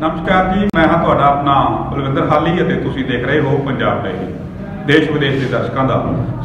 ਨਮਸਕਾਰ ਜੀ, ਮੈਂ ਹਾਂ ਤੁਹਾਡਾ ਆਪਣਾ ਬਲਵਿੰਦਰ ਹਾਲੀ ਅਤੇ ਤੁਸੀਂ ਦੇਖ ਰਹੇ ਹੋ ਪੰਜਾਬ ਟੀਵੀ ਦੇਸ਼ ਵਿਦੇਸ਼ ਦੇ ਦਰਸ਼ਕਾਂ ਦਾ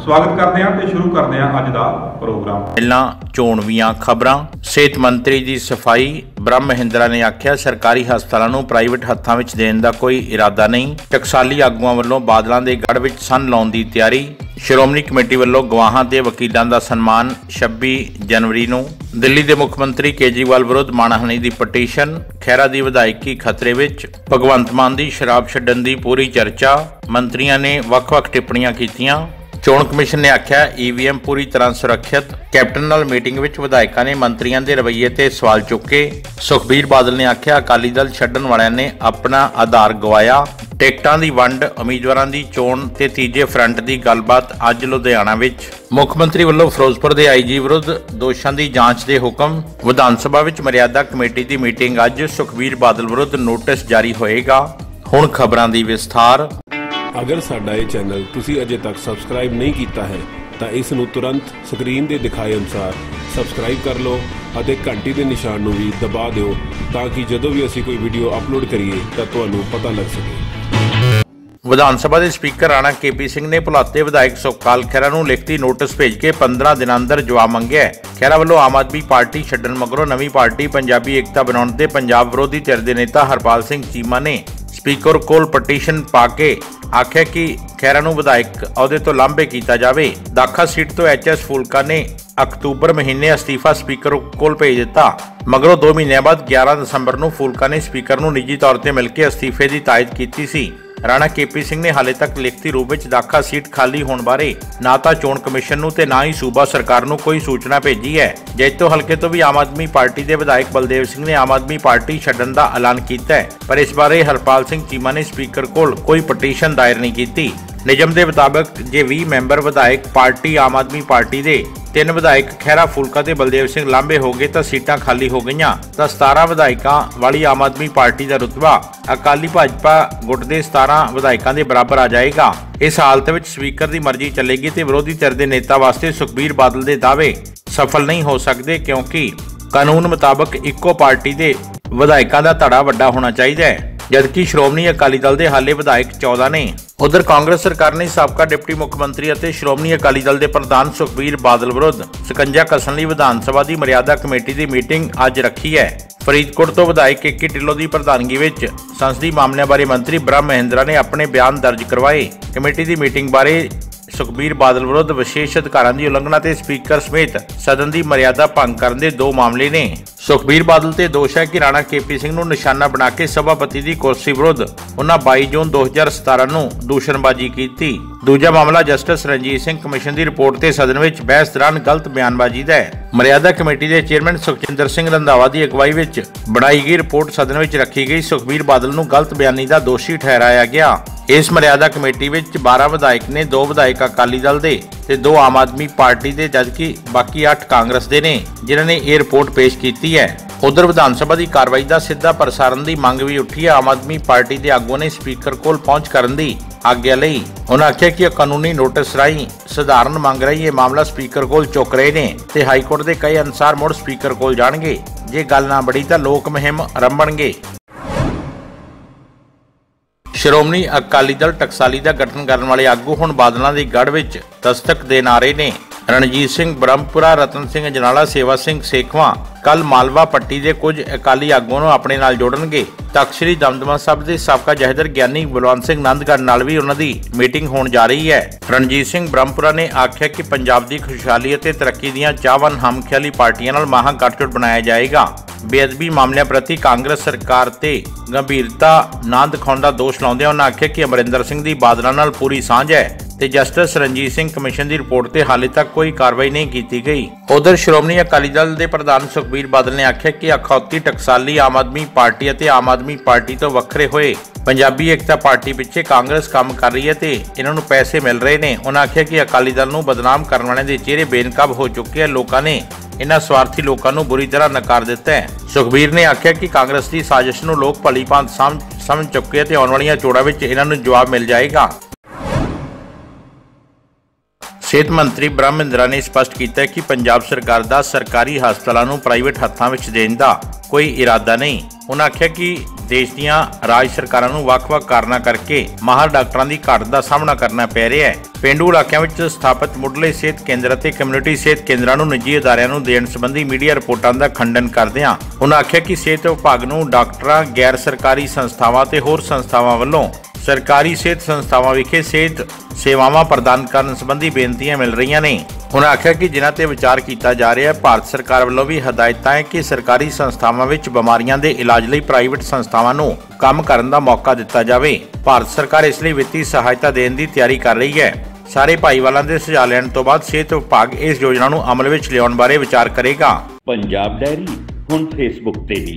ਸਵਾਗਤ ਕਰਦੇ ਹਾਂ ਤੇ ਸ਼ੁਰੂ ਕਰਦੇ ਹਾਂ ਅੱਜ ਦਾ ਪ੍ਰੋਗਰਾਮ। ਪਹਿਲਾਂ ਚੋਣਵੀਆਂ ਖਬਰਾਂ। ਸਿਹਤ ਮੰਤਰੀ ਦੀ ਸਫ਼ਾਈ। ਬ੍ਰਹਮ ਮਹਿੰਦਰਾ ਨੇ ਆਖਿਆ, ਸਰਕਾਰੀ ਹਸਪਤਾਲਾਂ ਨੂੰ ਪ੍ਰਾਈਵੇਟ ਹੱਥਾਂ ਵਿੱਚ ਦੇਣ ਦਾ ਕੋਈ ਇਰਾਦਾ ਨਹੀਂ। ਟਕਸਾਲੀ ਆਗੂਆਂ ਵੱਲੋਂ ਬਾਦਲਾਂ ਦੇ ਗੜ ਵਿੱਚ ਸੰਨ ਲਾਉਣ ਦੀ ਤਿਆਰੀ। ਸ਼੍ਰੋਮਣੀ ਕਮੇਟੀ ਵੱਲੋਂ ਗਵਾਹਾਂ ਤੇ ਵਕੀਲਾਂ ਦਾ ਸਨਮਾਨ 26 ਜਨਵਰੀ ਨੂੰ। ਦਿੱਲੀ ਦੇ ਮੁੱਖ ਮੰਤਰੀ ਕੇਜਰੀਵਾਲ ਵਿਰੁੱਧ ਮਾਣਹਾਨੀ ਦੀ ਪਟੀਸ਼ਨ। ਖੈਰਾ ਦੀ ਵਿਧਾਇਕੀ ਖਤਰੇ ਵਿੱਚ। ਭਗਵੰਤ ਮਾਨ ਦੀ ਸ਼ਰਾਬ ਛੱਡਣ ਦੀ ਪੂਰੀ ਚਰਚਾ। ਮੰਤਰੀਆਂ ਨੇ ਵੱਖ-ਵੱਖ ਟਿੱਪਣੀਆਂ ਕੀਤੀਆਂ। ਚੋਣ ਕਮਿਸ਼ਨ ਨੇ ਆਖਿਆ ਈਵੀਐਮ ਪੂਰੀ ਤਰ੍ਹਾਂ ਸੁਰੱਖਿਅਤ। ਕੈਪਟਨ ਨਾਲ ਮੀਟਿੰਗ ਵਿੱਚ ਵਿਧਾਇਕਾਂ ਨੇ ਮੰਤਰੀਆਂ ਦੇ ਰਵੱਈਏ ਤੇ ਸਵਾਲ ਚੁੱਕੇ। ਸੁਖਬੀਰ ਬਾਦਲ ਨੇ ਆਖਿਆ, ਅਕਾਲੀ ਦਲ ਛੱਡਣ ਵਾਲਿਆਂ ਨੇ ਆਪਣਾ ਆਧਾਰ ਗਵਾਇਆ। ਟਿਕਟਾਂ ਦੀ ਵੰਡ, ਉਮੀਦਵਾਰਾਂ ਦੀ ਚੋਣ ਤੇ ਤੀਜੇ ਫਰੰਟ ਦੀ ਗੱਲਬਾਤ ਅੱਜ ਲੁਧਿਆਣਾ ਵਿੱਚ। ਮੁੱਖ ਮੰਤਰੀ ਵੱਲੋਂ ਫਿਰੋਜ਼ਪੁਰ ਦੇ ਆਈਜੀ ਵਿਰੁੱਧ ਦੋਸ਼ਾਂ ਦੀ ਜਾਂਚ ਦੇ ਹੁਕਮ। ਵਿਧਾਨ ਸਭਾ ਵਿੱਚ ਮਰਿਆਦਾ ਕਮੇਟੀ ਦੀ ਮੀਟਿੰਗ ਅੱਜ ਸੁਖਬੀਰ ਬਾਦਲ ਵਿਰੁੱਧ ਨੋਟਿਸ ਜਾਰੀ ਹੋਏਗਾ। ਹੁਣ ਖਬਰਾਂ ਦੀ ਵਿਸਥਾਰ। ਅਗਰ ਸਾਡਾ ਇਹ ਚੈਨਲ ਤੁਸੀਂ ਅਜੇ ਤੱਕ ਸਬਸਕ੍ਰਾਈਬ ਨਹੀਂ ਕੀਤਾ ਹੈ, ਤਾਂ ਇਸ ਨੂੰ ਤੁਰੰਤ ਸਕਰੀਨ ਦੇ ਦਿਖਾਏ ਅਨੁਸਾਰ ਸਬਸਕ੍ਰਾਈਬ ਕਰ ਲਓ ਅਤੇ ਘੰਟੀ ਦੇ ਨਿਸ਼ਾਨ ਨੂੰ ਵੀ ਦਬਾ ਦਿਓ ਤਾਂ ਕਿ ਜਦੋਂ ਵੀ ਅਸੀਂ ਕੋਈ ਵੀਡੀਓ ਅਪਲੋਡ ਕਰੀਏ, ਤਾਂ ਤੁਹਾਨੂੰ ਪਤਾ ਲੱਗ ਸਕੇ। ਵਿਧਾਨ ਸਭਾ ਦੇ ਸਪੀਕਰ ਰਾਣਾ ਕੇਪੀ ਸਿੰਘ ਨੇ ਭੁਲਾਤੇ ਵਿਧਾਇਕ ਸੁਖਕਾਲ ਖਹਿਰਾ ਨੂੰ ਲਿਖਤੀ ਨੋਟਿਸ ਭੇਜ ਕੇ 15 ਦਿਨਾਂ ਅੰਦਰ ਜਵਾਬ ਮੰਗਿਆ ਖਹਿਰਾ ਵੱਲੋਂ ਆਮ ਆਦਮੀ ਪਾਰਟੀ ਛੱਡਣ ਮਗਰੋਂ ਨਵੀਂ ਪਾਰਟੀ ਪੰਜਾਬੀ ਏਕਤਾ ਬਣਾਉਣ ਤੇ ਪੰਜਾਬ ਵਿਰੋਧੀ ਧਿਰ ਦੇ ਨੇਤਾ ਹਰਪਾਲ ਸਿੰਘ ਚੀਮਾ ਨੇ ਸਪੀਕਰ ਕੋਲ ਪਟੀਸ਼ਨ ਪਾ ਕੇ ਆਖਿਆ ਕਿ ਖਹਿਰਾ ਨੂੰ ਵਿਧਾਇਕ ਅਹੁਦੇ ਤੋਂ ਲਾਂਭੇ ਕੀਤਾ ਜਾਵੇ। ਦਾਖਾ ਸੀਟ ਤੋਂ ਐਚਐਸ ਫੂਲਕਾ ਨੇ ਅਕਤੂਬਰ ਮਹੀਨੇ ਅਸਤੀਫਾ ਸਪੀਕਰ ਕੋਲ ਭੇਜ ਦਿੱਤਾ। ਮਗਰੋਂ 2 ਮਹੀਨਿਆਂ ਬਾਅਦ 11 ਦਸੰਬਰ ਨੂੰ ਫੂਲਕਾ ਨੇ ਸਪੀਕਰ ਨੂੰ ਨਿੱਜੀ ਤੌਰ ਤੇ ਮਿਲ ਕੇ ਅਸਤੀਫੇ ਦੀ ਤਾਇਦ ਕੀਤੀ ਸੀ। ਰਾਣਾ ਕੇਪੀ ਸਿੰਘ ਨੇ ਹਾਲੇ ਤੱਕ ਲਿਖਤੀ ਰੂਪ ਵਿੱਚ ਦਾਖਾ ਸੀਟ ਖਾਲੀ ਹੋਣ ਬਾਰੇ ਨਾ ਤਾਂ ਚੋਣ ਕਮਿਸ਼ਨ ਨੂੰ ਤੇ ਨਾ ਹੀ ਸੂਬਾ ਸਰਕਾਰ ਨੂੰ ਕੋਈ ਸੂਚਨਾ ਭੇਜੀ ਹੈ। ਜੈਤੋ ਹਲਕੇ ਤੋਂ ਵੀ ਆਮ ਆਦਮੀ ਪਾਰਟੀ ਦੇ ਵਿਧਾਇਕ ਬਲਦੇਵ ਸਿੰਘ ਨੇ ਆਮ ਆਦਮੀ ਪਾਰਟੀ ਛੱਡਣ ਦਾ ਐਲਾਨ ਕੀਤਾ ਹੈ, ਪਰ ਇਸ ਬਾਰੇ ਹਰਪਾਲ ਸਿੰਘ ਚੀਮਾ ਨੇ ਸਪੀਕਰ ਕੋਲ ਕੋਈ ਪਟੀਸ਼ਨ ਦਾਇਰ ਨਹੀਂ ਕੀਤੀ। ਨਿਯਮ ਦੇ ਮੁਤਾਬਕ ਜੇ 20 ਮੈਂਬਰ ਵਿਧਾਇਕ ਪਾਰਟੀ, ਆਮ ਆਦਮੀ ਪਾਰਟੀ ਦੇ ਤਿੰਨ ਵਿਧਾਇਕ ਖਹਿਰਾ ਫੂਲਕਾ ਤੇ ਬਲਦੇਵ ਸਿੰਘ ਲਾਂਬੇ ਹੋ ਗਏ ਤਾਂ ਸੀਟਾਂ ਖਾਲੀ ਹੋ ਗਈਆਂ, ਤਾਂ 17 ਵਿਧਾਇਕਾਂ ਵਾਲੀ ਆਮ ਆਦਮੀ ਪਾਰਟੀ ਦਾ ਰੁਤਬਾ ਅਕਾਲੀ ਭਾਜਪਾ ਗੁੱਟ ਦੇ 17 ਵਿਧਾਇਕਾਂ ਦੇ ਬਰਾਬਰ ਆ ਜਾਏਗਾ। ਇਸ ਹਾਲਤ ਵਿੱਚ ਸਪੀਕਰ ਦੀ ਮਰਜ਼ੀ ਚੱਲੇਗੀ ਤੇ ਵਿਰੋਧੀ ਧਿਰ ਦੇ ਨੇਤਾ ਵਾਸਤੇ ਸੁਖਬੀਰ ਬਾਦਲ ਦੇ ਦਾਅਵੇ ਸਫਲ ਨਹੀਂ ਹੋ ਸਕਦੇ ਕਿਉਂਕਿ ਕਾਨੂੰਨ ਮੁਤਾਬਕ ਇੱਕੋ ਪਾਰਟੀ ਦੇ ਵਿਧਾਇਕਾਂ ਦਾ ਧੜਾ ਵੱਡਾ ਹੋਣਾ ਚਾਹੀਦਾ ਹੈ। ਜਦਕਿ ਸ਼੍ਰੋਮਣੀ ਅਕਾਲੀ ਦਲ ਦੇ ਹਾਲੇ ਵਿਧਾਇਕ 14 ਨੇ, ਉਧਰ ਕਾਂਗਰਸ ਸਰਕਾਰ ਨੇ ਸਾਬਕਾ ਡਿਪਟੀ ਮੁੱਖ ਮੰਤਰੀ ਅਤੇ ਸ਼੍ਰੋਮਣੀ ਅਕਾਲੀ ਦਲ ਦੇ ਪ੍ਰਧਾਨ ਸੁਖਬੀਰ ਬਾਦਲ ਵਿਰੁੱਧ ਸਕੰਜਾ ਕਸਣ ਲਈ ਵਿਧਾਨ ਸਭਾ ਦੀ ਮਰਿਆਦਾ ਕਮੇਟੀ ਦੀ ਮੀਟਿੰਗ ਅੱਜ ਰੱਖੀ ਹੈ। ਫਰੀਦਕੋਟ ਤੋਂ ਵਿਧਾਇਕ ਏਕੇ ਢਿੱਲੋਂ ਦੀ ਪ੍ਰਧਾਨਗੀ ਵਿੱਚ ਸੰਸਦੀ ਮਾਮਲਿਆਂ ਬਾਰੇ ਮੰਤਰੀ ਬ੍ਰਹਮ ਮਹਿੰਦਰਾ ਨੇ ਆਪਣੇ ਬਿਆਨ ਦਰਜ ਕਰਵਾਏ। ਕਮੇਟੀ ਦੀ ਮੀਟਿੰਗ ਬਾਰੇ ਸੁਖਬੀਰ ਬਾਦਲ ਵਿਰੁੱਧ ਵਿਸ਼ੇਸ਼ ਅਧਿਕਾਰਾਂ ਦੀ ਉਲੰਘਣਾ ਤੇ ਸਪੀਕਰ ਸਮੇਤ ਸਦਨ ਦੀ ਮਰਿਆਦਾ ਭੰਗ ਕਰਨ ਦੇ ਦੋ ਮਾਮਲੇ ਨੇ। ਸੁਖਬੀਰ ਬਾਦਲ ਤੇ ਦੋਸ਼ ਹੈ ਕਿ ਰਾਣਾ ਕੇਪੀ ਸਿੰਘ ਨੂੰ ਨਿਸ਼ਾਨਾ ਬਣਾ ਕੇ ਸਭਾਪਤੀ ਦੀ ਕੁਰਸੀ ਵਿਰੁੱਧ ਉਹਨਾਂ 22 ਜੂਨ 2017 ਨੂੰ ਦੂਸ਼ਣਬਾਜ਼ੀ ਕੀਤੀ। ਦੂਜਾ ਮਾਮਲਾ ਜਸਟਿਸ ਰਣਜੀਤ ਸਿੰਘ ਕਮਿਸ਼ਨ ਦੀ ਰਿਪੋਰਟ ਤੇ ਸਦਨ ਵਿੱਚ ਬਹਿਸ ਦੌਰਾਨ ਗਲਤ ਬਿਆਨਬਾਜ਼ੀ ਦਾ ਹੈ। ਮਰਿਆਦਾ ਕਮੇਟੀ ਦੇ ਚੇਅਰਮੈਨ ਸੁਖਜਿੰਦਰ ਸਿੰਘ ਰੰਧਾਵਾ ਦੀ ਅਗਵਾਈ ਵਿੱਚ ਬਣਾਈ ਗਈ ਰਿਪੋਰਟ ਸਦਨ ਵਿੱਚ ਰੱਖੀ ਗਈ। ਸੁਖਬੀਰ ਬਾਦਲ ਨੂੰ ਗਲਤ ਬਿਆਨੀ ਦਾ ਦੋਸ਼ੀ ਠਹਿਰਾਇਆ ਗਿਆ। ਇਸ ਮਰਿਆਦਾ ਕਮੇਟੀ ਵਿੱਚ 12 ਵਿਧਾਇਕ ਨੇ, ਦੋ ਵਿਧਾਇਕ ਅਕਾਲੀ ਦਲ ਦੇ ਤੇ ਦੋ ਆਮ ਆਦਮੀ ਪਾਰਟੀ ਦੇ, ਜਦਕਿ ਬਾਕੀ 8 ਕਾਂਗਰਸ ਦੇ ਨੇ, ਜਿਨ੍ਹਾਂ ਨੇ ਇਹ ਰਿਪੋਰਟ ਪੇਸ਼ ਕੀਤੀ ਹੈ। ਉਧਰ ਵਿਧਾਨ ਸਭਾ ਦੀ ਕਾਰਵਾਈ ਦਾ ਸਿੱਧਾ ਪ੍ਰਸਾਰਣ ਦੀ ਮੰਗ ਵੀ ਉੱਠੀ ਹੈ। ਆਮ ਆਦਮੀ ਪਾਰਟੀ ਦੇ ਆਗੂਆਂ ਨੇ ਸਪੀਕਰ ਕੋਲ ਪਹੁੰਚ ਕਰਨ ਦੀ ਆਗਿਆ ਲਈ। ਉਹਨਾਂ ਆਖਿਆ ਕਿ ਕਾਨੂੰਨੀ ਨੋਟਿਸ ਰਾਹੀਂ ਸਧਾਰਨ ਮੰਗ ਰਹੀ ਇਹ ਮਾਮਲਾ ਸਪੀਕਰ ਕੋਲ ਚੁੱਕ ਰਹੇ ਨੇ ਤੇ ਹਾਈ ਕੋਰਟ ਦੇ ਕਈ ਅਨਸਾਰ ਮੁੜ ਸਪੀਕਰ ਕੋਲ ਜਾਣਗੇ। ਜੇ ਗੱਲ ਨਾ ਬੜੀ ਤਾਂ ਲੋਕ ਮੁਹਿੰਮ ਆਰੰਭਣਗੇ ਸ਼੍ਰੋਮਣੀ ਅਕਾਲੀ ਦਲ ਟਕਸਾਲੀ ਦਾ ਗਠਨ ਕਰਨ ਵਾਲੇ ਆਗੂ ਹੁਣ ਬਾਦਲਾਂ ਦੀ ਗੜ ਵਿੱਚ ਦਸਤਕ ਦੇਣ ਆ ਰਹੇ ਨੇ ਰਣਜੀਤ ਸਿੰਘ ਬ੍ਰਹਮਪੁਰਾ, ਰਤਨ ਸਿੰਘ ਜਨਾਲਾ, ਸੇਵਾ ਸਿੰਘ ਸੇਖਵਾਂ ਕੱਲ ਮਾਲਵਾ ਪੱਟੀ ਦੇ ਕੁਝ ਅਕਾਲੀ ਆਗੂਆਂ ਨੂੰ ਆਪਣੇ ਨਾਲ ਜੋੜਨਗੇ। ਤਖਤ ਸ੍ਰੀ ਦਮਦਮਾ ਸਾਹਿਬ ਦੇ ਸਾਬਕਾ ਜਹਦਰ ਗਿਆਨੀ ਬਲਵੰਤ ਸਿੰਘ ਨੰਦਗੜ ਨਾਲ ਵੀ ਉਹਨਾਂ ਦੀ ਮੀਟਿੰਗ ਹੋਣ ਜਾ ਰਹੀ ਹੈ। ਰਣਜੀਤ ਸਿੰਘ ਬ੍ਰਹਮਪੁਰਾ ਨੇ ਆਖਿਆ ਕਿ ਪੰਜਾਬ ਦੀ ਖੁਸ਼ਹਾਲੀ ਅਤੇ ਤਰੱਕੀ ਦੀਆਂ ਚਾਹਵਾਨ ਹਮਖਿਆਲੀ ਪਾਰਟੀਆਂ ਨਾਲ ਮਹਾਂ ਗੱਠਜੋੜ ਬਣਾਇਆ ਜਾਏਗਾ। ਬੇਅਦਬੀ ਮਾਮਲਿਆਂ ਪ੍ਰਤੀ ਕਾਂਗਰਸ ਸਰਕਾਰ ਤੇ ਗੰਭੀਰਤਾ, ਨਾ ਦਿਖਾਉਣ ਦਾ ਦੋਸ਼ ਲਾਉਂਦਿਆਂ ਉਹਨਾਂ ਆਖਿਆ ਕਿ ਅਮਰਿੰਦਰ ਸਿੰਘ ਦੀ ਬਾਦਲਾਂ ਨਾਲ ਪੂਰੀ ਸਾਂਝ ਹੈ। ਤੇ ਜਸਟਿਸ ਰਣਜੀਤ ਸਿੰਘ ਕਮਿਸ਼ਨ ਦੀ ਰਿਪੋਰਟ ਤੇ ਹਾਲੇ ਤੱਕ ਕੋਈ ਕਾਰਵਾਈ ਨਹੀਂ ਕੀਤੀ ਗਈ। ਉਧਰ ਸ਼੍ਰੋਮਣੀ ਅਕਾਲੀ ਦਲ ਦੇ ਪ੍ਰਧਾਨ ਸੁਖਬੀਰ ਬਾਦਲ ਨੇ ਆਖਿਆ ਕਿ ਅਖੌਤੀ ਟਕਸਾਲੀ ਆਮ ਆਦਮੀ ਪਾਰਟੀ ਅਤੇ ਆਮ ਆਦਮੀ ਪਾਰਟੀ ਤੋਂ ਵੱਖਰੇ ਹੋਏ ਪੰਜਾਬੀ ਏਕਤਾ ਪਾਰਟੀ ਪਿੱਛੇ ਕਾਂਗਰਸ ਕੰਮ ਕਰ ਰਹੀ ਹੈ ਤੇ ਇਹਨਾਂ ਨੂੰ ਪੈਸੇ ਮਿਲ ਰਹੇ ਨੇ। ਉਹਨਾਂ ਆਖਿਆ ਕਿ ਅਕਾਲੀ ਦਲ ਨੂੰ ਬਦਨਾਮ ਕਰਨ ਵਾਲਿਆਂ ਦੇ ਚਿਹਰੇ ਬੇਨਕਾਬ ਹੋ ਚੁੱਕੇ ਹਨ ਲੋਕਾਂ ਨੇ ਇਹਨਾਂ ਸਵਾਰਥੀ ਲੋਕਾਂ ਨੂੰ ਬੁਰੀ ਤਰ੍ਹਾਂ ਨਕਾਰ ਦਿੱਤਾ ਹੈ। ਸੁਖਬੀਰ ਨੇ ਆਖਿਆ ਕਿ ਕਾਂਗਰਸ ਦੀ ਸਾਜ਼ਿਸ਼ ਨੂੰ ਲੋਕ ਭਲੀ ਭਾਂਤ ਸਮਝ ਸਮਝ ਚੁੱਕੇ ਤੇ ਆਉਣ ਵਾਲੀਆਂ ਚੋਣਾਂ ਵਿੱਚ ਇਹਨਾਂ ਨੂੰ ਜਵਾਬ ਮਿਲ ਜਾਏਗਾ। ਸਿਹਤ ਮੰਤਰੀ ਬ੍ਰਹਮਿੰਦਰਾ ਨੇ ਸਪਸ਼ਟ ਕੀਤਾ ਕਿ ਪੰਜਾਬ ਸਰਕਾਰ ਦਾ ਸਰਕਾਰੀ ਹਸਪਤਾਲਾਂ ਨੂੰ ਪ੍ਰਾਈਵੇਟ ਹੱਥਾਂ ਵਿੱਚ ਦੇਣ ਦਾ ਕੋਈ ਇਰਾਦਾ ਨਹੀਂ। ਉਹਨਾਂ ਆਖਿਆ ਕਿ ਦੇਸ਼ ਦੀਆਂ ਰਾਜ ਸਰਕਾਰਾਂ ਨੂੰ ਵੱਖ-ਵੱਖ ਕਾਰਨਾਂ ਕਰਕੇ ਮਾਹਰ ਡਾਕਟਰਾਂ ਦੀ ਘਾਟ ਦਾ ਸਾਹਮਣਾ ਕਰਨਾ ਪੈ ਰਿਹਾ ਹੈ। ਪਿੰਡੂ ਇਲਾਕਿਆਂ ਵਿੱਚ ਸਥਾਪਿਤ ਮੁੱਢਲੇ ਸਿਹਤ ਕੇਂਦਰ ਅਤੇ ਕਮਿਊਨਿਟੀ ਸਿਹਤ ਕੇਂਦਰਾਂ ਨੂੰ ਨਿੱਜੀ ਅਦਾਰਿਆਂ ਨੂੰ ਦੇਣ ਸੰਬੰਧੀ ਮੀਡੀਆ ਰਿਪੋਰਟਾਂ ਦਾ ਖੰਡਨ ਕਰਦਿਆਂ ਉਹਨਾਂ ਆਖਿਆ ਕਿ ਸਿਹਤ ਵਿਭਾਗ ਨੂੰ ਡਾਕਟਰਾਂ, ਗੈਰ ਸਰਕਾਰੀ ਸੰਸਥਾਵਾਂ ਤੇ ਹੋਰ ਸੰਸਥਾਵਾਂ ਵੱਲੋਂ ਸਰਕਾਰੀ ਸਿਹਤ ਸੰਸਥਾਵਾਂ ਵਿਖੇ ਸਿਹਤ ਸੇਵਾਵਾਂ ਪ੍ਰਦਾਨ ਕਰਨ ਸੰਬੰਧੀ ਬੇਨਤੀਆਂ ਮਿਲ ਰਹੀਆਂ ਨੇ। ਉਹਨਾਂ ਆਖਿਆ ਕਿ ਜਿਨ੍ਹਾਂ ਤੇ ਵਿਚਾਰ ਕੀਤਾ ਜਾ ਰਿਹਾ ਹੈ, ਭਾਰਤ ਸਰਕਾਰ ਵੱਲੋਂ ਵੀ ਹਦਾਇਤਾਂ ਹੈ ਕਿ ਸਰਕਾਰੀ ਸੰਸਥਾਵਾਂ ਵਿੱਚ ਬਿਮਾਰੀਆਂ ਦੇ ਇਲਾਜ ਲਈ ਪ੍ਰਾਈਵੇਟ ਸੰਸਥਾਵਾਂ ਨੂੰ ਕੰਮ ਕਰਨ ਦਾ ਮੌਕਾ ਦਿੱਤਾ ਜਾਵੇ। ਭਾਰਤ ਸਰਕਾਰ ਇਸ ਲਈ ਵਿੱਤੀ ਸਹਾਇਤਾ ਦੇਣ ਦੀ ਤਿਆਰੀ ਕਰ ਰਹੀ ਹੈ। ਸਾਰੇ ਭਾਈਵਾਲਾਂ ਦੇ ਸੁਝਾਅ ਲੈਣ ਤੋਂ ਬਾਅਦ ਸਿਹਤ ਵਿਭਾਗ ਇਸ ਯੋਜਨਾ ਨੂੰ ਅਮਲ ਵਿੱਚ ਲਿਆਉਣ ਬਾਰੇ ਵਿਚਾਰ ਕਰੇਗਾ। ਪੰਜਾਬ ਡਾਇਰੀ, ਹੁਣ ਫੇਸਬੁੱਕ ਤੇ ਵੀ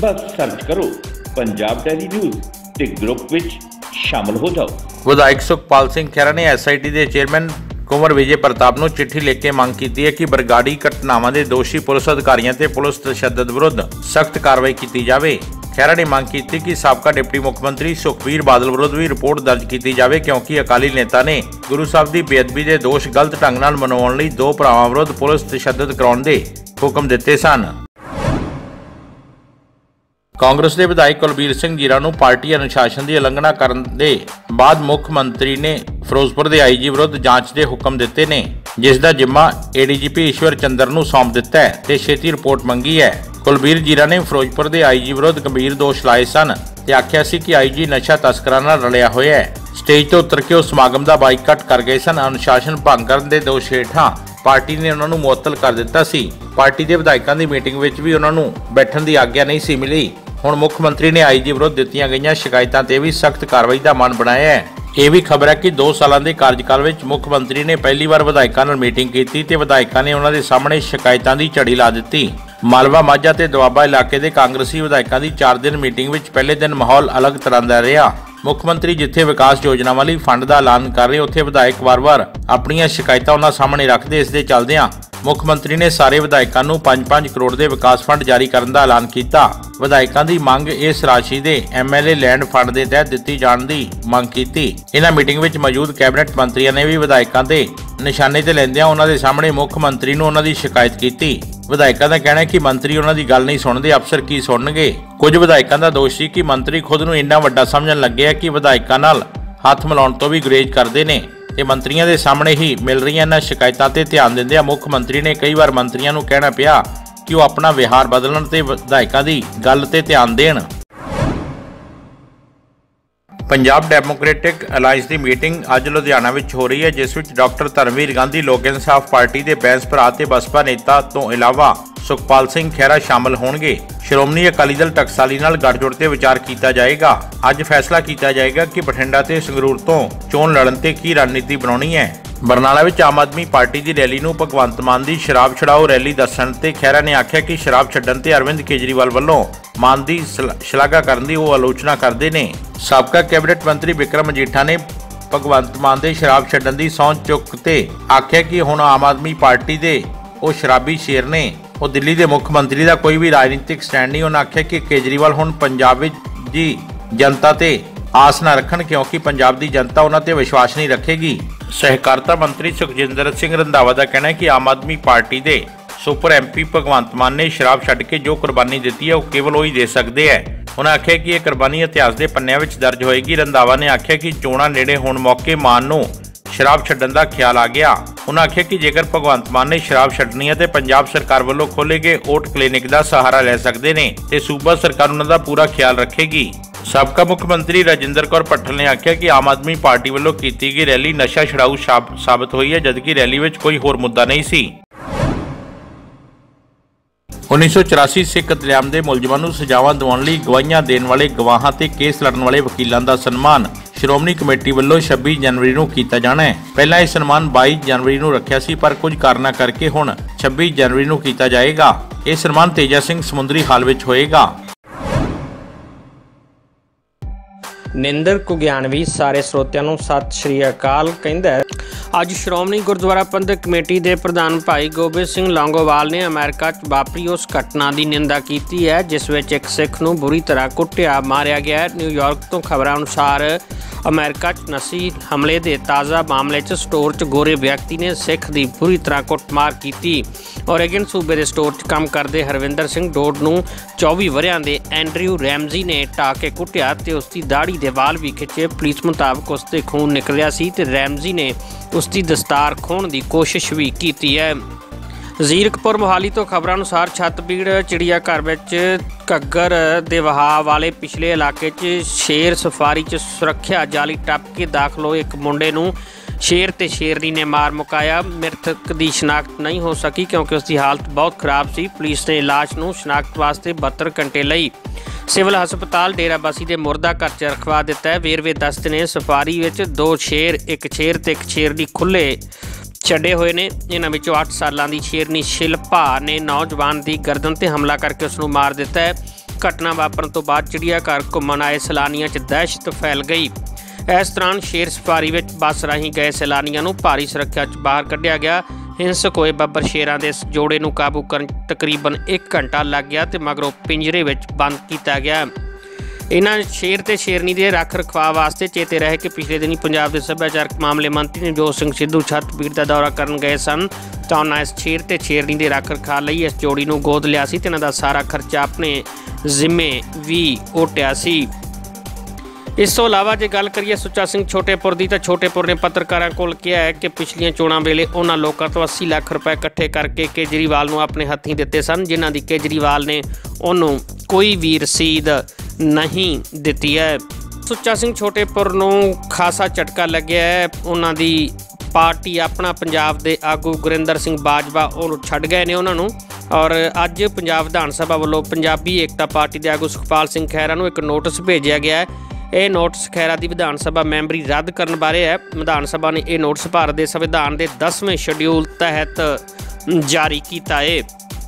ਬਸ ਸਰਚ ਕਰੋ ਪੰਜਾਬ ਡੈਲੀ ਨਿਊਜ਼ ਤੇ ਗਰੁੱਪ ਵਿੱਚ ਸ਼ਾਮਲ ਹੋ ਜਾਓ। ਵਿਧਾਇਕ ਸੁਖਪਾਲ ਸਿੰਘ ਖਹਿਰਾ ਨੇ ਐਸਆਈਟੀ ਦੇ ਚੇਅਰਮੈਨ ਕੁੰਵਰ ਵਿਜੇ ਪ੍ਰਤਾਪ ਨੂੰ ਚਿੱਠੀ ਲਿਖ ਕੇ ਮੰਗ ਕੀਤੀ ਹੈ ਕਿ ਬਰਗਾੜੀ ਘਟਨਾਵਾਂ ਦੇ ਦੋਸ਼ੀ ਪੁਲਿਸ ਅਧਿਕਾਰੀਆਂ ਤੇ ਪੁਲਿਸ ਤਸ਼ੱਦਦ ਵਿਰੁੱਧ ਸਖਤ ਕਾਰਵਾਈ ਕੀਤੀ ਜਾਵੇ। ਖਹਿਰਾ ਨੇ ਮੰਗ ਕੀਤੀ ਕਿ ਸਾਬਕਾ ਡਿਪਟੀ ਮੁੱਖ ਮੰਤਰੀ ਸੁਖਬੀਰ ਬਾਦਲ ਵਿਰੁੱਧ ਵੀ ਰਿਪੋਰਟ ਦਰਜ ਕੀਤੀ ਜਾਵੇ ਕਿਉਂਕਿ ਅਕਾਲੀ ਨੇਤਾ ਨੇ ਗੁਰੂ ਸਾਹਿਬ ਦੀ ਬੇਅਦਬੀ ਦੇ ਦੋਸ਼ ਗਲਤ ਢੰਗ ਨਾਲ ਮਨਾਉਣ ਲਈ ਦੋ ਭਰਾਵਾਂ ਵਿਰੁੱਧ ਪੁਲਿਸ ਤਸ਼ੱਦਦ ਕਰਾਉਣ ਦੇ ਹੁਕਮ ਦਿੱਤੇ ਸਨ। ਕਾਂਗਰਸ ਦੇ ਵਿਧਾਇਕ ਕੁਲਬੀਰ ਸਿੰਘ ਜੀਰਾ ਨੂੰ ਪਾਰਟੀ ਅਨੁਸ਼ਾਸਨ ਦੀ ਉਲੰਘਣਾ ਕਰਨ ਦੇ ਬਾਅਦ ਮੁੱਖ ਮੰਤਰੀ ਨੇ ਫਿਰੋਜ਼ਪੁਰ ਦੇ ਆਈਜੀ ਵਿਰੁੱਧ ਜਾਂਚ ਦੇ ਹੁਕਮ ਦਿੱਤੇ ਨੇ, ਜਿਸ ਦਾ ਜ਼ਿੰਮਾ ਏਡੀਜੀਪੀ ਈਸ਼ਵਰ ਚੰਦਰ ਨੂੰ ਸੌਂਪ ਦਿੱਤਾ ਹੈ ਤੇ ਛੇਤੀ ਰਿਪੋਰਟ ਮੰਗੀ ਹੈ। ਕੁਲਬੀਰ ਜੀਰਾ ਨੇ ਫਿਰੋਜ਼ਪੁਰ ਦੇ ਆਈਜੀ ਵਿਰੁੱਧ ਗੰਭੀਰ ਦੋਸ਼ ਲਾਏ ਸਨ ਤੇ ਆਖਿਆ ਸੀ ਕਿ ਆਈਜੀ ਨਸ਼ਾ ਤਸਕਰਾਂ ਨਾਲ ਰਲਿਆ ਹੋਇਆ ਹੈ। ਸਟੇਜ ਤੋਂ ਉਤਰ ਕੇ ਉਹ ਸਮਾਗਮ ਦਾ ਬਾਈਕਾਟ ਕਰ ਗਏ ਸਨ। ਅਨੁਸ਼ਾਸਨ ਭੰਗ ਕਰਨ ਦੇ ਦੋਸ਼ ਹੇਠਾਂ ਪਾਰਟੀ ਨੇ ਉਹਨਾਂ ਨੂੰ ਮੁਅੱਤਲ ਕਰ ਦਿੱਤਾ ਸੀ। ਪਾਰਟੀ ਦੇ ਵਿਧਾਇਕਾਂ ਦੀ ਮੀਟਿੰਗ ਵਿੱਚ ਵੀ ਉਹਨਾਂ ਨੂੰ ਬੈਠਣ ਦੀ ਆਗਿਆ ਨਹੀਂ ਸੀ ਮਿਲੀ। ਹੁਣ ਮੁੱਖ ਮੰਤਰੀ ਨੇ ਆਈਜੀ ਵਿਰੁੱਧ ਦਿੱਤੀਆਂ ਗਈਆਂ ਸ਼ਿਕਾਇਤਾਂ ਤੇ ਵੀ ਸਖਤ ਕਾਰਵਾਈ ਦਾ ਮਨ ਬਣਾਇਆ ਹੈ। ਇਹ ਵੀ ਖਬਰ ਹੈ ਕਿ 2 ਸਾਲਾਂ ਦੇ ਕਾਰਜਕਾਲ ਵਿੱਚ ਮੁੱਖ ਮੰਤਰੀ ਨੇ ਪਹਿਲੀ ਵਾਰ ਵਿਧਾਇਕਾਂ ਨਾਲ ਮੀਟਿੰਗ ਕੀਤੀ ਤੇ ਵਿਧਾਇਕਾਂ ਨੇ ਉਹਨਾਂ ਦੇ ਸਾਹਮਣੇ ਸ਼ਿਕਾਇਤਾਂ ਦੀ ਝੜੀ ਲਾ ਦਿੱਤੀ। ਮਾਲਵਾ, ਮਾਝਾ ਤੇ ਦੁਆਬਾ ਇਲਾਕੇ ਦੇ ਕਾਂਗਰਸੀ ਵਿਧਾਇਕਾਂ ਦੀ 4 ਦਿਨ ਮੀਟਿੰਗ ਵਿੱਚ ਪਹਿਲੇ ਦਿਨ ਮਾਹੌਲ ਅਲੱਗ ਤਰ੍ਹਾਂ ਦਾ ਰਿਹਾ। ਮੁੱਖ ਮੰਤਰੀ ਜਿੱਥੇ ਵਿਕਾਸ ਯੋਜਨਾਵਾਂ ਲਈ ਫੰਡ ਦਾ ਐਲਾਨ ਕਰ ਰਹੇ, ਉੱਥੇ ਵਿਧਾਇਕ ਵਾਰ-ਵਾਰ ਆਪਣੀਆਂ ਸ਼ਿਕਾਇਤਾਂ ਉਹਨਾਂ ਸਾਹਮਣੇ ਰੱਖਦੇ, ਇਸ ਦੇ ਚੱਲਦਿਆਂ ਮੁੱਖ ਮੰਤਰੀ ਨੇ ਸਾਰੇ ਵਿਧਾਇਕਾਂ ਨੂੰ 5-5 ਕਰੋੜ ਦੇ ਵਿਕਾਸ ਫੰਡ ਜਾਰੀ ਕਰਨ ਦਾ ਐਲਾਨ ਕੀਤਾ। ਵਿਧਾਇਕਾਂ ਦੀ ਮੰਗ ਇਸ ਰਾਸ਼ੀ ਦੇ ਐਮਐਲਏ ਲੈਂਡ ਫੰਡ ਦੇ ਤਹਿਤ ਦਿੱਤੀ ਜਾਣ ਦੀ ਮੰਗ ਕੀਤੀ। ਇਹਨਾਂ ਮੀਟਿੰਗ ਵਿੱਚ ਮੌਜੂਦ ਕੈਬਨਿਟ ਮੰਤਰੀਆਂ ਨੇ ਵੀ ਵਿਧਾਇਕਾਂ ਦੇ ਨਿਸ਼ਾਨੇ ਤੇ ਲੈਂਦਿਆਂ ਉਹਨਾਂ ਦੇ ਸਾਹਮਣੇ ਮੁੱਖ ਮੰਤਰੀ ਨੂੰ ਉਹਨਾਂ ਦੀ ਸ਼ਿਕਾਇਤ ਕੀਤੀ। ਵਿਧਾਇਕਾਂ ਦਾ ਕਹਿਣਾ ਹੈ ਕਿ ਮੰਤਰੀ ਉਹਨਾਂ ਦੀ ਗੱਲ ਨਹੀਂ ਸੁਣਦੇ, ਅਫਸਰ ਕੀ ਸੁਣਨਗੇ? ਕੁਝ ਵਿਧਾਇਕਾਂ ਦਾ ਦੋਸ਼ ਸੀ ਕਿ ਮੰਤਰੀ ਖੁਦ ਨੂੰ ਇੰਨਾ ਵੱਡਾ ਸਮਝਣ ਲੱਗੇ ਆ ਕਿ ਵਿਧਾਇਕਾਂ ਨਾਲ ਹੱਥ ਮਿਲਾਉਣ ਤੋਂ ਵੀ ਗੁਰੇਜ਼ ਕਰਦੇ ਨੇ। ਤੇ ਮੰਤਰੀਆਂ ਦੇ ਸਾਹਮਣੇ ਹੀ ਮਿਲ ਰਹੀਆਂ ਇਹਨਾਂ ਸ਼ਿਕਾਇਤਾਂ ਤੇ ਧਿਆਨ ਦਿੰਦਿਆਂ ਮੁੱਖ ਮੰਤਰੀ ਨੇ ਕਈ ਵਾਰ ਮੰਤਰੀਆਂ ਨੂੰ ਕਹਿਣਾ ਪਿਆ ਕਿ ਉਹ ਆਪਣਾ ਵਿਹਾਰ ਬਦਲਣ ਤੇ ਵਿਧਾਇਕਾਂ ਦੀ ਗੱਲ ਤੇ ਧਿਆਨ ਦੇਣ। ਪੰਜਾਬ ਡੈਮੋਕ੍ਰੈਟਿਕ ਅਲਾਈਅੰਸ ਦੀ ਮੀਟਿੰਗ ਅੱਜ ਲੁਧਿਆਣਾ ਵਿੱਚ ਹੋ ਰਹੀ ਹੈ, ਜਿਸ ਵਿੱਚ ਡਾਕਟਰ ਧਰਮਵੀਰ ਗਾਂਧੀ ਲੋਕ ਇਨਸਾਫ ਪਾਰਟੀ ਦੇ ਬੈਂਸ ਭਰਾ ਤੇ ਬਸਪਾ ਨੇਤਾ ਤੋਂ ਇਲਾਵਾ ਸੁਖਪਾਲ ਸਿੰਘ ਖਹਿਰਾ ਸ਼ਾਮਲ ਹੋਣਗੇ। ਸ਼੍ਰੋਮਣੀ ਅਕਾਲੀ ਦਲ ਟਕਸਾਲੀ ਨਾਲ ਗੱਠਜੋੜ ਤੇ ਵਿਚਾਰ ਕੀਤਾ ਜਾਏਗਾ। ਅੱਜ ਫੈਸਲਾ ਕੀਤਾ ਜਾਏਗਾ ਕਿ ਬਠਿੰਡਾ ਤੇ ਸੰਗਰੂਰ ਤੋਂ ਚੋਣ ਲੜਨ ਤੇ ਕੀ ਰਣਨੀਤੀ ਬਣਾਉਣੀ ਹੈ। ਬਰਨਾਲਾ ਵਿੱਚ ਆਮ ਆਦਮੀ ਪਾਰਟੀ ਦੀ ਰੈਲੀ ਨੂੰ ਭਗਵੰਤ ਮਾਨ ਦੀ ਸ਼ਰਾਬ ਛਡਾਓ ਰੈਲੀ ਦੱਸਣ ਤੇ ਖਹਿਰਾ ਨੇ ਆਖਿਆ ਕਿ ਸ਼ਰਾਬ ਛੱਡਣ ਤੇ ਅਰਵਿੰਦ ਕੇਜਰੀਵਾਲ ਵੱਲੋਂ ਮਾਨ ਦੀ ਸ਼ਲਾਘਾ ਕਰਨ ਦੀ ਉਹ ਆਲੋਚਨਾ ਕਰਦੇ ਨੇ। ਸਾਬਕਾ ਕੈਬਨਿਟ ਮੰਤਰੀ ਵਿਕਰਮ ਮਜੀਠਾ ਨੇ ਭਗਵੰਤ ਮਾਨ ਦੇ ਸ਼ਰਾਬ ਛੱਡਣ ਦੀ ਸਹੁੰ ਚੁੱਕ ਤੇ ਆਖਿਆ ਕਿ ਹੁਣ ਆਮ ਆਦਮੀ ਪਾਰਟੀ ਦੇ ਉਹ ਸ਼ਰਾਬੀ ਸ਼ੇਰ ਨੇ। ਉਹ ਦਿੱਲੀ ਦੇ ਮੁੱਖ ਮੰਤਰੀ ਦਾ ਕੋਈ ਵੀ ਰਾਜਨੀਤਿਕ ਸਟੈਂਡ ਨਹੀਂ, ਉਹਨਾਂ ਆਖਿਆ ਕਿ ਕੇਜਰੀਵਾਲ ਹੁਣ ਪੰਜਾਬ ਵਿੱਚ ਜੀ ਜਨਤਾ ਤੇ ਆਸ ਨਾ ਰੱਖਣ, ਕਿਉਂਕਿ ਪੰਜਾਬ ਦੀ ਜਨਤਾ ਉਹਨਾਂ ਤੇ ਵਿਸ਼ਵਾਸ ਨਹੀਂ ਰੱਖੇਗੀ। ਸਹਿਕਾਰਤਾ ਮੰਤਰੀ ਸੁਖਜਿੰਦਰ ਸਿੰਘ ਰੰਧਾਵਾ ਦਾ ਕਹਿਣਾ ਹੈ ਕਿ ਆਮ ਆਦਮੀ ਪਾਰਟੀ ਦੇ ਸੁਪਰ ਐਮਪੀ ਭਗਵੰਤ ਮਾਨ ਨੇ ਸ਼ਰਾਬ ਛੱਡ ਕੇ ਜੋ ਕੁਰਬਾਨੀ ਦਿੱਤੀ ਹੈ, ਉਹ ਕੇਵਲ ਉਹ ਹੀ ਦੇ ਸਕਦੇ ਹੈ। ਉਹਨਾਂ ਆਖਿਆ ਕਿ ਇਹ ਕੁਰਬਾਨੀ ਇਤਿਹਾਸ ਦੇ ਪੰਨਿਆਂ ਵਿੱਚ ਦਰਜ ਹੋਏਗੀ। ਰੰਧਾਵਾ ਨੇ ਆਖਿਆ ਕਿ ਚੋਣਾਂ ਨੇੜੇ ਹੋਣ ਮੌਕੇ ਮਾਨ ਨੂੰ ਸ਼ਰਾਬ ਛੱਡਣ ਦਾ ਖਿਆਲ ਆ ਗਿਆ। ਉਹਨਾਂ ਆਖਿਆ ਕਿ ਜੇਕਰ ਭਗਵੰਤ ਮਾਨ ਨੇ ਸ਼ਰਾਬ ਛੱਡਣੀ ਹੈ ਤੇ ਪੰਜਾਬ ਸਰਕਾਰ ਵੱਲੋਂ ਖੋਲੇ ਗਏ ਓਟ ਕਲੀਨਿਕ ਦਾ ਸਹਾਰਾ ਲੈ ਸਕਦੇ ਨੇ ਤੇ ਸੂਬਾ ਸਰਕਾਰ ਉਹਨਾਂ ਦਾ ਪੂਰਾ ਖਿਆਲ ਰੱਖੇਗੀ। ਸਾਬਕਾ ਮੁੱਖ ਮੰਤਰੀ ਰਾਜਿੰਦਰ ਕੌਰ ਪੱਟਲ ਨੇ ਆਖਿਆ ਕਿ ਆਮ ਆਦਮੀ ਪਾਰਟੀ ਵੱਲੋਂ ਕੀਤੀ ਗਈ ਰੈਲੀ ਨਸ਼ਾ ਛਡਾਊ ਸਾਬ- ਸਾਬਤ ਹੋਈ ਹੈ, ਜਦਕਿ ਰੈਲੀ ਵਿੱਚ ਕੋਈ ਹੋਰ ਮੁੱਦਾ ਨਹੀਂ ਸੀ। 1984 ਸਿੱਖ ਕਤਲੇਆਮ ਦੇ ਮੁਲਜ਼ਮਾਂ ਨੂੰ ਸਜ਼ਾਵਾਂ ਦਿਵਾਉਣ ਲਈ ਗਵਾਹੀਆਂ ਦੇਣ ਵਾਲੇ ਗਵਾਹਾਂ ਤੇ ਕੇਸ ਲੜਨ ਵਾਲੇ ਵਕੀਲਾਂ ਦਾ ਸਨਮਾਨ ਸ਼੍ਰੋਮਣੀ ਕਮੇਟੀ ਵੱਲੋਂ 26 ਜਨਵਰੀ ਨੂੰ ਕੀਤਾ ਜਾਣਾ ਹੈ। ਪਹਿਲਾਂ ਇਹ ਸਨਮਾਨ 22 ਜਨਵਰੀ ਨੂੰ ਰੱਖਿਆ ਸੀ, ਪਰ ਕੁਝ ਕਾਰਨਾਂ ਕਰਕੇ ਹੁਣ 26 ਜਨਵਰੀ ਨੂੰ ਕੀਤਾ ਜਾਏਗਾ। ਇਹ ਸਨਮਾਨ ਤੇਜਾ ਸਿੰਘ ਸਮੁੰਦਰੀ ਹਾਲ ਵਿੱਚ ਹੋਏਗਾ। ਨਿੰਦਰ ਕੁਗਿਆਨਵੀ ਸਾਰੇ ਸਰੋਤਿਆਂ ਨੂੰ ਸਤਿ ਸ਼੍ਰੀ ਅਕਾਲ ਕਹਿੰਦਾ ਅੱਜ ਸ਼੍ਰੋਮਣੀ ਗੁਰਦੁਆਰਾ ਪ੍ਰਬੰਧਕ ਕਮੇਟੀ ਦੇ ਪ੍ਰਧਾਨ ਭਾਈ ਗੋਬਿੰਦ ਸਿੰਘ ਲੌਂਗੋਵਾਲ ਨੇ ਅਮਰੀਕਾ 'ਚ ਵਾਪਰੀ ਉਸ ਘਟਨਾ ਦੀ ਨਿੰਦਾ ਕੀਤੀ ਹੈ, ਜਿਸ ਵਿੱਚ ਇੱਕ ਸਿੱਖ ਨੂੰ ਬੁਰੀ ਤਰ੍ਹਾਂ ਕੁੱਟਿਆ, ਮਾਰਿਆ ਗਿਆ ਹੈ। ਨਿਊਯਾਰਕ ਤੋਂ ਖਬਰਾਂ ਅਨੁਸਾਰ ਅਮਰੀਕਾ 'ਚ ਨਸੀ ਹਮਲੇ ਦੇ ਤਾਜ਼ਾ ਮਾਮਲੇ 'ਚ ਸਟੋਰ 'ਚ ਗੋਰੇ ਵਿਅਕਤੀ ਨੇ ਸਿੱਖ ਦੀ ਬੁਰੀ ਤਰ੍ਹਾਂ ਕੁੱਟਮਾਰ ਕੀਤੀ। ਔਰੇਗਨ ਸੂਬੇ ਦੇ ਸਟੋਰ 'ਚ ਕੰਮ ਕਰਦੇ ਹਰਵਿੰਦਰ ਸਿੰਘ ਡੋਡ ਨੂੰ 24 ਵਰਿਆਂ ਦੇ ਐਂਡਰਿਊ ਰੈਮਜ਼ੀ ਨੇ ਢਾਹ ਕੇ ਕੁੱਟਿਆ ਤੇ ਉਸ ਦੀ ਦਾੜੀ ਦੇ ਵਾਲ ਵੀ ਖਿੱਚੇ। ਪੁਲਿਸ ਮੁਤਾਬਕ ਉਸ ਤੇ ਖੂਨ ਨਿਕਲਿਆ ਸੀ ਤੇ ਰੈਮਜ਼ੀ ਨੇ ਉਸ ਦੀ ਦਸਤਾਰ ਖੋਹਣ ਦੀ ਕੋਸ਼ਿਸ਼ ਵੀ ਕੀਤੀ ਹੈ। ਜ਼ੀਰਕਪੁਰ ਮੋਹਾਲੀ ਤੋਂ ਖਬਰਾਂ ਅਨੁਸਾਰ ਛੱਤਬੀੜ ਚਿੜੀਆ ਘਰ ਵਿੱਚ ਘੱਗਰ ਦੇ ਵਹਾਅ ਵਾਲੇ ਪਿਛਲੇ ਇਲਾਕੇ 'ਚ ਸ਼ੇਰ ਸਫਾਰੀ 'ਚ ਸੁਰੱਖਿਆ ਜਾਲੀ ਟੱਪ ਕੇ ਦਾਖਲ ਹੋਏ ਇੱਕ ਮੁੰਡੇ ਨੂੰ ਸ਼ੇਰ ਤੇ ਸ਼ੇਰਨੀ ਨੇ ਮਾਰ ਮੁਕਾਇਆ। ਮ੍ਰਿਤਕ ਦੀ ਸ਼ਨਾਖਤ ਨਹੀਂ ਹੋ ਸਕੀ ਕਿਉਂਕਿ ਉਸ ਦੀ ਹਾਲਤ ਬਹੁਤ ਖਰਾਬ ਸੀ। ਪੁਲਿਸ ਨੇ ਲਾਸ਼ ਨੂੰ ਸ਼ਨਾਖਤ ਵਾਸਤੇ 72 ਘੰਟੇ ਲਈ ਸਿਵਲ ਹਸਪਤਾਲ ਡੇਰਾਬਾਸੀ ਦੇ ਮੁਰਦਾ ਘਰ 'ਚ ਰਖਵਾ ਦਿੱਤਾ ਹੈ। ਵੇਰਵੇ ਦਸਤ ਨੇ ਸਫਾਰੀ ਵਿੱਚ ਦੋ ਸ਼ੇਰ, ਇੱਕ ਸ਼ੇਰ ਤੇ ਇੱਕ ਸ਼ੇਰ ਦੀ ਖੁੱਲੇ ਛੱਡੇ ਹੋਏ ਨੇ। ਇਹਨਾਂ ਵਿੱਚੋਂ 8 ਸਾਲਾਂ ਦੀ ਸ਼ੇਰਨੀ ਸ਼ਿਲਪਾ ਨੇ ਨੌਜਵਾਨ ਦੀ ਗਰਦਨ ਤੇ ਹਮਲਾ ਕਰਕੇ ਉਸ ਨੂੰ ਮਾਰ ਦਿੱਤਾ ਹੈ। ਘਟਨਾ ਵਾਪਰਨ ਤੋਂ ਬਾਅਦ ਚਿੜੀਆ ਘਰ ਘੁੰਮਣ ਆਏ ਸੈਲਾਨੀਆਂ 'ਚ ਦਹਿਸ਼ਤ ਫੈਲ ਗਈ। ਇਸ ਦੌਰਾਨ ਸ਼ੇਰ ਸਫਾਰੀ ਵਿੱਚ ਬੱਸ ਰਾਹੀਂ ਗਏ ਸੈਲਾਨੀਆਂ ਨੂੰ ਭਾਰੀ ਸੁਰੱਖਿਆ 'ਚ ਬਾਹਰ ਕੱਢਿਆ ਗਿਆ। ਹਿੰਸਕ ਹੋਏ ਬੱਬਰ ਸ਼ੇਰਾਂ ਦੇ ਇਸ ਜੋੜੇ ਨੂੰ ਕਾਬੂ ਕਰਨ ਤਕਰੀਬਨ 1 ਘੰਟਾ ਲੱਗ ਗਿਆ ਤੇ ਮਗਰੋਂ ਪਿੰਜਰੇ ਵਿੱਚ ਬੰਦ ਕੀਤਾ ਗਿਆ। ਇਹਨਾਂ ਸ਼ੇਰ ਤੇ ਸ਼ੇਰਨੀ ਦੇ ਰੱਖ ਰਖਵਾਅ ਵਾਸਤੇ ਚੇਤੇ ਰਹੇ ਕਿ ਪਿਛਲੇ ਦਿਨੀ ਪੰਜਾਬ ਦੇ ਸੱਭਿਆਚਾਰਕ ਮਾਮਲੇ ਮੰਤਰੀ ਨਵਜੋਤ ਸਿੰਘ ਸਿੱਧੂ ਛੱਤਬੀੜ ਦਾ ਦੌਰਾ ਕਰਨ ਗਏ ਸਨ। ਤਾਂ ਉਹਨਾਂ ਇਸ ਸ਼ੇਰ ਤੇ ਸ਼ੇਰਨੀ ਦੇ ਰੱਖ ਰਖਾਅ ਲਈ ਇਸ ਜੋੜੀ ਨੂੰ ਗੋਦ ਲਿਆ ਸੀ ਤੇ ਇਹਨਾਂ ਦਾ ਸਾਰਾ ਖਰਚਾ ਆਪਣੇ ਜ਼ਿੰਮੇ ਵੀ ਓਟਿਆ ਸੀ। ਇਸ ਤੋਂ ਇਲਾਵਾ ਜੇ ਗੱਲ ਕਰੀਏ ਸੁੱਚਾ ਸਿੰਘ ਛੋਟੇਪੁਰ ਦੀ, ਤਾਂ ਛੋਟੇਪੁਰ ਨੇ ਪੱਤਰਕਾਰਾਂ ਕੋਲ ਕਿਹਾ ਹੈ ਕਿ ਪਿਛਲੀਆਂ ਚੋਣਾਂ ਵੇਲੇ ਉਹਨਾਂ ਲੋਕਾਂ ਤੋਂ 80 ਲੱਖ ਰੁਪਏ ਇਕੱਠੇ ਕਰਕੇ ਕੇਜਰੀਵਾਲ ਨੂੰ ਆਪਣੇ ਹੱਥੀਂ ਦਿੱਤੇ ਸਨ, ਜਿਨ੍ਹਾਂ ਦੀ ਕੇਜਰੀਵਾਲ ਨੇ ਉਹਨੂੰ ਕੋਈ ਵੀ ਰਸੀਦ ਨਹੀਂ ਦਿੱਤੀ ਹੈ। ਸੁੱਚਾ ਸਿੰਘ ਛੋਟੇਪੁਰ ਨੂੰ ਖਾਸਾ ਝਟਕਾ ਲੱਗਿਆ ਹੈ। ਉਹਨਾਂ ਦੀ ਪਾਰਟੀ ਆਪਣਾ ਪੰਜਾਬ ਦੇ ਆਗੂ ਗੁਰਿੰਦਰ ਸਿੰਘ ਬਾਜਵਾ ਉਹਨੂੰ ਛੱਡ ਗਏ ਨੇ ਉਹਨਾਂ ਨੂੰ। ਔਰ ਅੱਜ ਪੰਜਾਬ ਵਿਧਾਨ ਸਭਾ ਵੱਲੋਂ ਪੰਜਾਬੀ ਏਕਤਾ ਪਾਰਟੀ ਦੇ ਆਗੂ ਸੁਖਪਾਲ ਸਿੰਘ ਖਹਿਰਾ ਨੂੰ ਇੱਕ ਨੋਟਿਸ ਭੇਜਿਆ ਗਿਆ ਹੈ ਇਹ ਨੋਟਿਸ ਖਹਿਰਾ ਦੀ ਵਿਧਾਨ ਸਭਾ ਮੈਂਬਰੀ ਰੱਦ ਕਰਨ ਬਾਰੇ ਹੈ। ਵਿਧਾਨ ਸਭਾ ਨੇ ਇਹ ਨੋਟਿਸ ਭਾਰਤ ਦੇ ਸੰਵਿਧਾਨ ਦੇ 10ਵੇਂ ਸ਼ਡਿਊਲ ਤਹਿਤ ਜਾਰੀ ਕੀਤਾ ਹੈ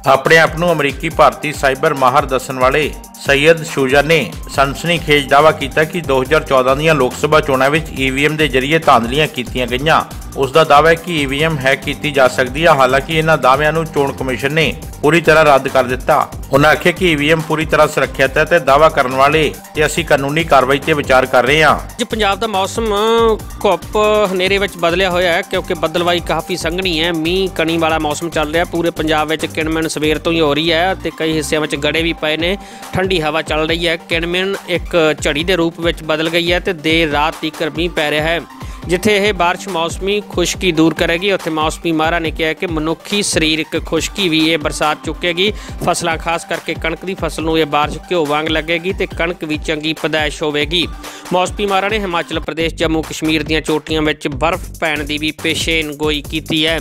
ਆਪਣੇ ਆਪ ਨੂੰ ਅਮਰੀਕੀ ਭਾਰਤੀ ਸਾਈਬਰ ਮਾਹਰ ਦੱਸਣ ਵਾਲੇ ਸੈਯਦ ਸ਼ੂਜਾ ਨੇ ਸਨਸਨੀਖੇਜ ਦਾਅਵਾ ਕੀਤਾ ਕਿ 2014 ਦੀਆਂ ਲੋਕ ਸਭਾ ਚੋਣਾਂ ਵਿੱਚ ਈਵੀਐਮ ਦੇ ਜ਼ਰੀਏ ਧਾਂਦਲੀਆਂ ਕੀਤੀਆਂ ਗਈਆਂ। ਉਸ ਦਾ ਦਾਅਵਾ ਹੈ ਕਿ ਈਵੀਐਮ ਹੈਕ ਕੀਤੀ ਜਾ ਸਕਦੀ ਹੈ ਹਾਲਾਂਕਿ ਇਹਨਾਂ ਦਾਅਵਿਆਂ ਨੂੰ ਚੋਣ ਕਮਿਸ਼ਨ ਨੇ ਪੂਰੀ ਤਰ੍ਹਾਂ ਰੱਦ ਕਰ ਦਿੱਤਾ। ਉਹਨਾਂ ਆਖਿਆ ਕਿ ਈਵੀਐਮ ਪੂਰੀ ਤਰ੍ਹਾਂ ਸੁਰੱਖਿਅਤ ਹੈ ਤੇ ਦਾਅਵਾ ਕਰਨ ਵਾਲੇ ਤੇ ਅਸੀਂ ਕਾਨੂੰਨੀ ਕਾਰਵਾਈ ਤੇ ਵਿਚਾਰ ਕਰ ਰਹੇ ਹਾਂ। ਅੱਜ ਪੰਜਾਬ ਦਾ ਮੌਸਮ ਘੁੱਪ ਹਨੇਰੇ ਵਿੱਚ ਬਦਲਿਆ ਹੋਇਆ ਹੈ ਕਿਉਂਕਿ ਬੱਦਲਵਾਈ ਕਾਫੀ ਸੰਘਣੀ ਹੈ, ਮੀਂਹ, ਕਣੀ ਵਾਲਾ ਮੌਸਮ ਚੱਲ ਰਿਹਾ। ਪੂਰੇ ਪੰਜਾਬ ਵਿੱਚ ਕਿਣਮਿਣ ਸਵੇਰ ਤੋਂ ਹੀ ਹੋ ਰਹੀ ਹੈ ਤੇ ਕਈ ਹਿੱਸਿਆਂ ਵਿੱਚ ਗੜੇ ਵੀ ਪਏ ਨੇ। ਠੰਡੀ ਹਵਾ ਚੱਲ ਰਹੀ ਹੈ। ਕਿਣਮਿਣ ਇੱਕ ਝੜੀ ਦੇ ਰੂਪ ਵਿੱਚ ਬਦਲ ਗਈ ਹੈ ਤੇ ਦੇਰ ਰਾਤ ਤੀਕ ਮੀਂਹ ਪੈ ਰਿਹਾ ਹੈ, ਜਿੱਥੇ ਇਹ ਬਾਰਿਸ਼ ਮੌਸਮੀ ਖੁਸ਼ਕੀ ਦੂਰ ਕਰੇਗੀ। ਉੱਥੇ ਮੌਸਮੀ ਮਾਹਰਾ ਨੇ ਕਿਹਾ ਕਿ ਮਨੁੱਖੀ ਸਰੀਰਕ ਖੁਸ਼ਕੀ ਵੀ ਇਹ ਬਰਸਾਤ ਚੁੱਕੇਗੀ। ਫਸਲਾਂ ਖਾਸ ਕਰਕੇ ਕਣਕ ਦੀ ਫਸਲ ਨੂੰ ਇਹ ਬਾਰਿਸ਼ ਘਿਓ ਵਾਂਗ ਲੱਗੇਗੀ ਤੇ ਕਣਕ ਵੀ ਚੰਗੀ ਪਦਾਇਸ਼ ਹੋਵੇਗੀ। ਮੌਸਮੀ ਮਾਹਰਾ ਨੇ ਹਿਮਾਚਲ ਪ੍ਰਦੇਸ਼, ਜੰਮੂ ਕਸ਼ਮੀਰ ਦੀਆਂ ਚੋਟੀਆਂ ਵਿੱਚ ਬਰਫ਼ ਪੈਣ ਦੀ ਵੀ ਪੇਸ਼ੇਨਗੋਈ ਕੀਤੀ ਹੈ।